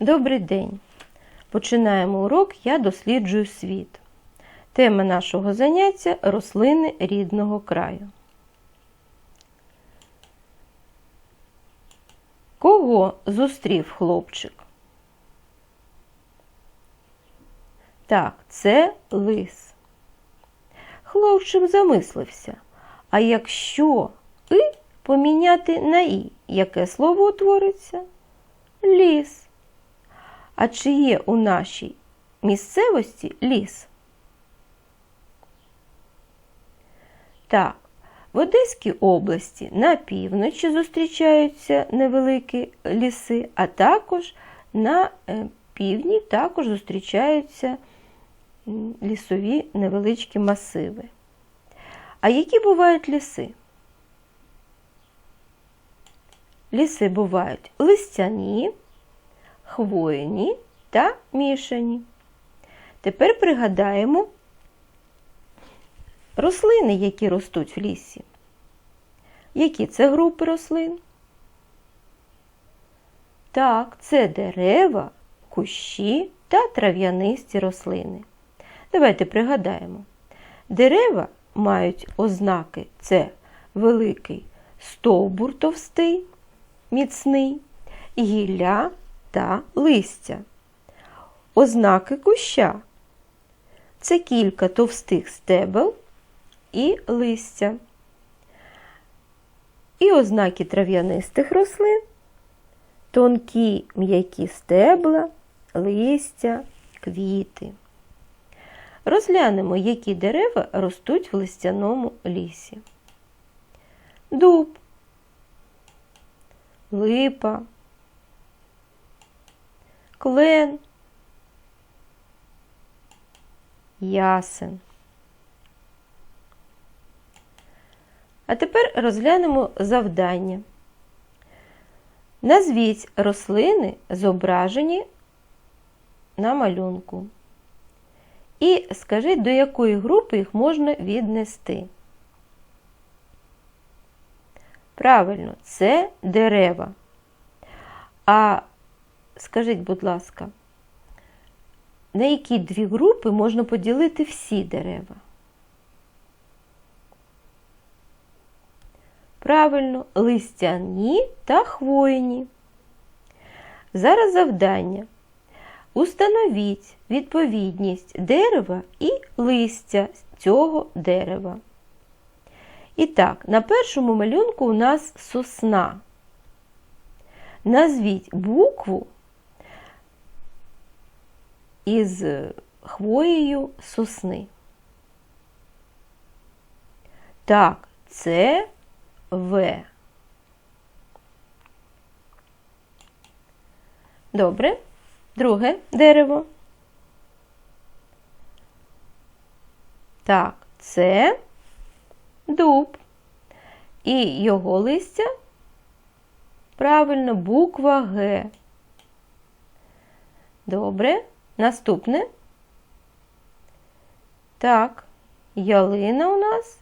Добрий день! Починаємо урок Я досліджую світ. Тема нашого заняття рослини рідного краю. Кого зустрів хлопчик? Так, це лис. Хлопчик замислився. А якщо «и» поміняти на і, яке слово утвориться? Ліс. А чи є у нашій місцевості ліс? Так, в Одеській області на півночі зустрічаються невеликі ліси, а також на е, півдні також зустрічаються лісові невеличкі масиви. А які бувають ліси? Ліси бувають листяні, хвойні та мішані. Тепер пригадаємо рослини, які ростуть в лісі. Які це групи рослин? Так, це дерева, кущі та трав'янисті рослини. Давайте пригадаємо. Дерева мають ознаки це великий стовбур товстий, міцний, гілля та листя. Ознаки куща це кілька товстих стебел і листя. І ознаки трав'янистих рослин тонкі м'які стебла, листя, квіти. Розглянемо, які дерева ростуть в листяному лісі. Дуб, липа, клен, ясен. А тепер розглянемо завдання. Назвіть рослини, зображені на малюнку. І скажіть, до якої групи їх можна віднести. Правильно, це дерева. А скажіть, будь ласка, на які дві групи можна поділити всі дерева? Правильно, листяні та хвойні. Зараз завдання. Установіть відповідність дерева і листя цього дерева. І так, на першому малюнку у нас сосна. Назвіть букву із хвоєю сосни. Так, це В. Добре. Друге дерево. Так, це дуб. І його листя правильно буква Г. Добре. Наступне. Так, ялина у нас.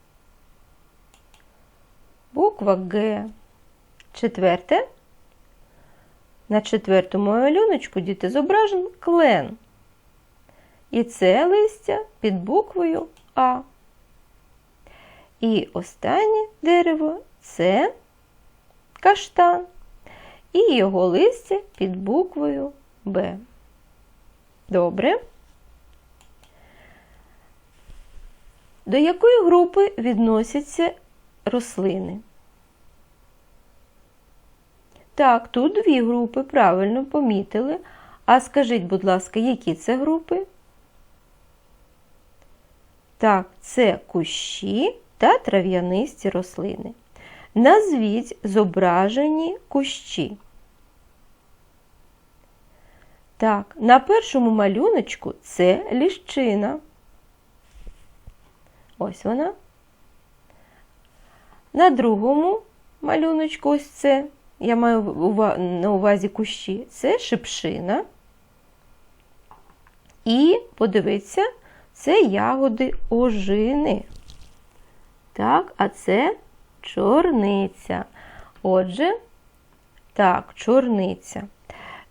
Буква Г. Четверте. На четвертому малюночку діти зображен клен. І це листя під буквою А. І останнє дерево це каштан. І його листя під буквою Б. Добре. До якої групи відносяться рослини? Так, тут дві групи, правильно помітили. А скажіть, будь ласка, які це групи? Так, це кущі та трав'янисті рослини. Назвіть зображені кущі. Так, на першому малюночку це ліщина. Ось вона. На другому малюночку ось це я маю на увазі кущі, це шипшина. І, подивіться, це ягоди ожини. Так, а це чорниця. Отже, так, чорниця.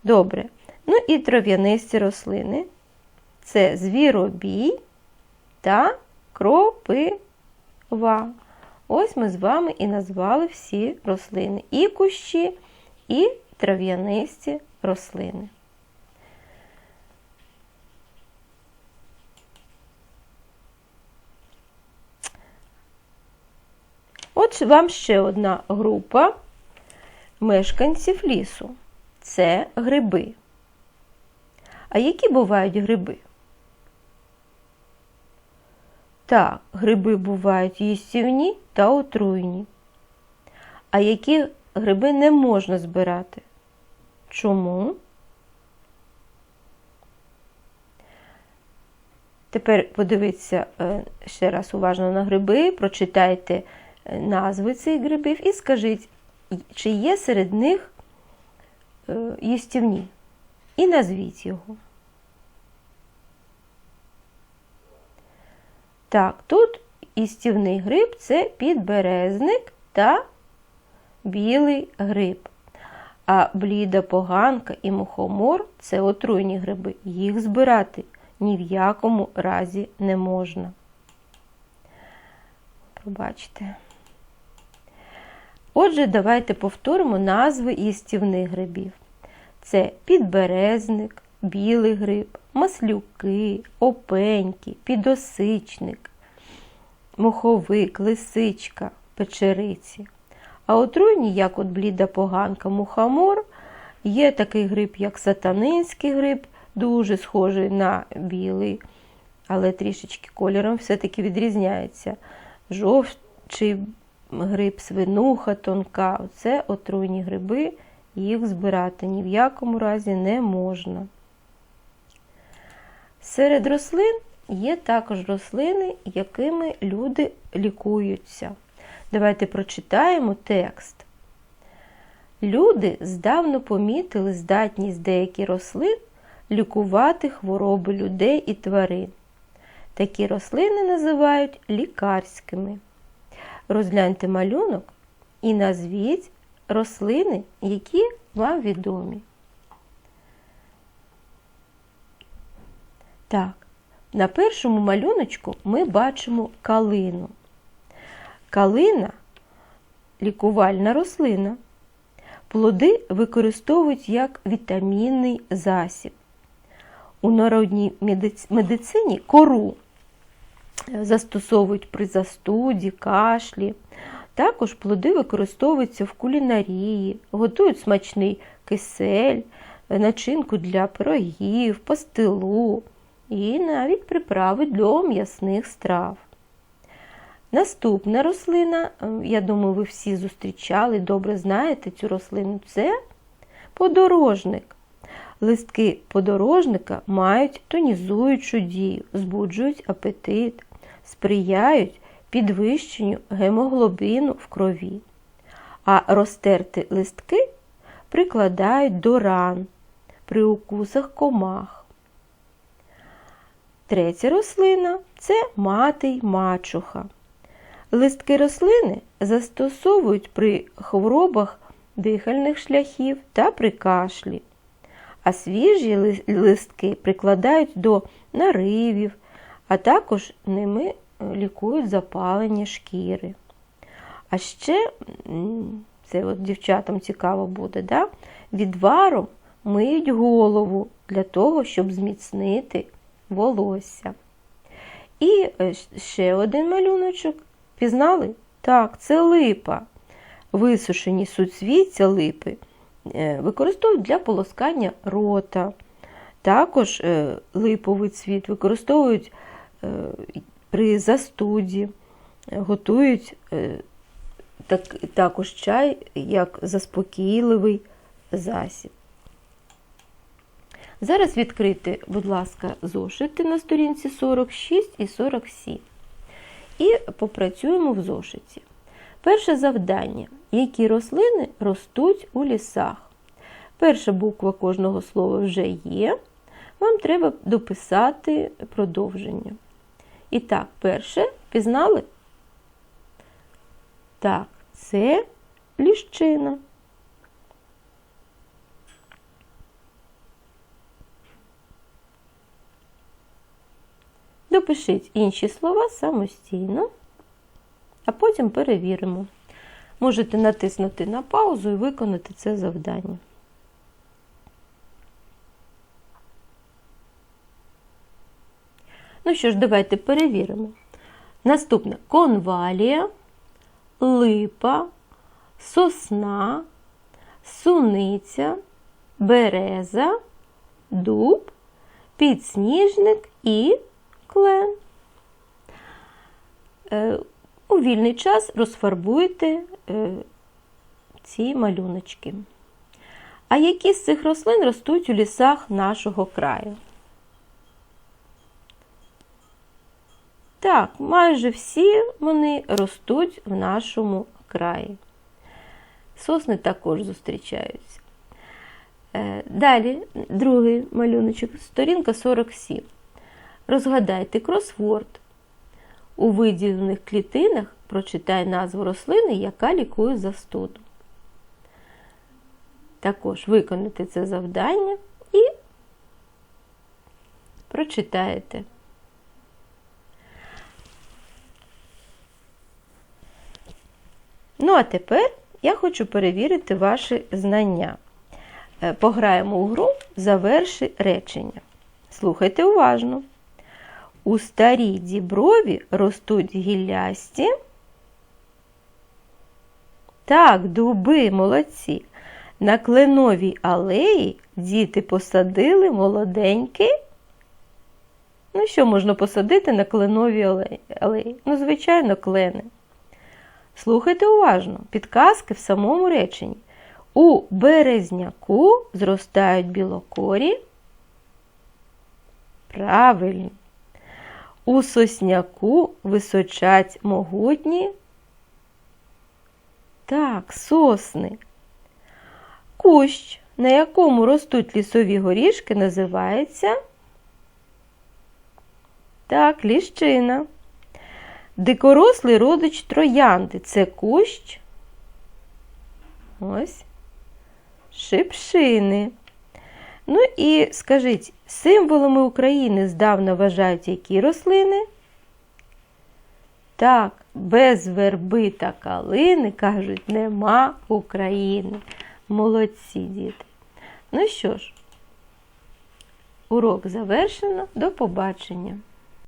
Добре. Ну і трав'янисті рослини. Це звіробій та кропива. Ось ми з вами і назвали всі рослини. І кущі, і трав'янисті рослини. От вам ще одна група мешканців лісу. Це гриби. А які бувають гриби? Так, гриби бувають їстівні та отруйні. А які гриби не можна збирати? Чому? Тепер подивіться е, ще раз уважно на гриби, прочитайте е, назви цих грибів і скажіть, чи є серед них е, їстівні. І назвіть його. Так, тут істівний гриб це підберезник та білий гриб. А бліда поганка і мухомор це отруйні гриби. Їх збирати ні в якому разі не можна. Пробачте. Отже, давайте повторимо назви їстівних грибів. Це підберезник, білий гриб, маслюки, опеньки, підосичник, муховик, лисичка, печериці. А отруйні, як от бліда поганка, мухомор, є такий гриб, як сатанинський гриб, дуже схожий на білий, але трішечки кольором все-таки відрізняється. Жовчий гриб, свинуха, тонка це отруйні гриби, їх збирати ні в якому разі не можна. Серед рослин є також рослини, якими люди лікуються. Давайте прочитаємо текст. Люди здавна помітили здатність деяких рослин лікувати хвороби людей і тварин. Такі рослини називають лікарськими. Розгляньте малюнок і назвіть рослини, які вам відомі. Так, на першому малюночку ми бачимо калину. Калина лікувальна рослина. Плоди використовують як вітамінний засіб. У народній медицині кору застосовують при застуді, кашлі. Також плоди використовуються в кулінарії, готують смачний кисель, начинку для пирогів, пастилу і навіть приправи для м'ясних страв. Наступна рослина, я думаю, ви всі зустрічали, добре знаєте цю рослину, це подорожник. Листки подорожника мають тонізуючу дію, збуджують апетит, сприяють підвищенню гемоглобіну в крові, а розтерті листки прикладають до ран при укусах комах. Третя рослина це мати й мачуха. Листки рослини застосовують при хворобах дихальних шляхів та при кашлі, а свіжі листки прикладають до наривів, а також ними лікують запалення шкіри. А ще, це от дівчатам цікаво буде, да? відваром миють голову для того, щоб зміцнити волосся. І е, ще один малюночок. Пізнали? Так, це липа. Висушені суцвіття липи е, використовують для полоскання рота. Також е, липовий цвіт використовують при застуді, готують так, також чай як заспокійливий засіб. Зараз відкрити, будь ласка, зошити на сторінці 46 і 47. І попрацюємо в зошиті. Перше завдання. Які рослини ростуть у лісах? Перша буква кожного слова вже є. Вам треба дописати продовження. І так, перше пізнали? Так, це ліщина. Допишіть інші слова самостійно, а потім перевіримо. Можете натиснути на паузу і виконати це завдання. Ну що ж, давайте перевіримо. Наступне конвалія, липа, сосна, суниця, береза, дуб, підсніжник і клен. Е, У вільний час розфарбуйте е, ці малюночки. А які з цих рослин ростуть у лісах нашого краю? Так, майже всі вони ростуть в нашому краї. Сосни також зустрічаються. Е, Далі, другий малюночок, сторінка 47. Розгадайте кросворд. У виділених клітинах прочитай назву рослини, яка лікує застуду. Також виконайте це завдання і прочитаєте. Ну, а тепер я хочу перевірити ваші знання. Е, Пограємо у гру Заверши речення. Слухайте уважно. У старій діброві ростуть гіллясті. Так, дуби, молодці. На кленовій алеї діти посадили молоденькі. Ну, що можна посадити на кленовій алеї- алеї? Ну, звичайно, клени. Слухайте уважно, підказки в самому реченні. У березняку зростають білокорі. Правильно. У сосняку височать могутні. Так, сосни. Кущ, на якому ростуть лісові горішки, називається так, ліщина. Дикорослий родич троянди це кущ. Ось. Шипшини. Ну і скажіть, символами України здавна вважають які рослини? Так, без верби та калини, кажуть, нема України. Молодці діти. Ну що ж, урок завершено. До побачення.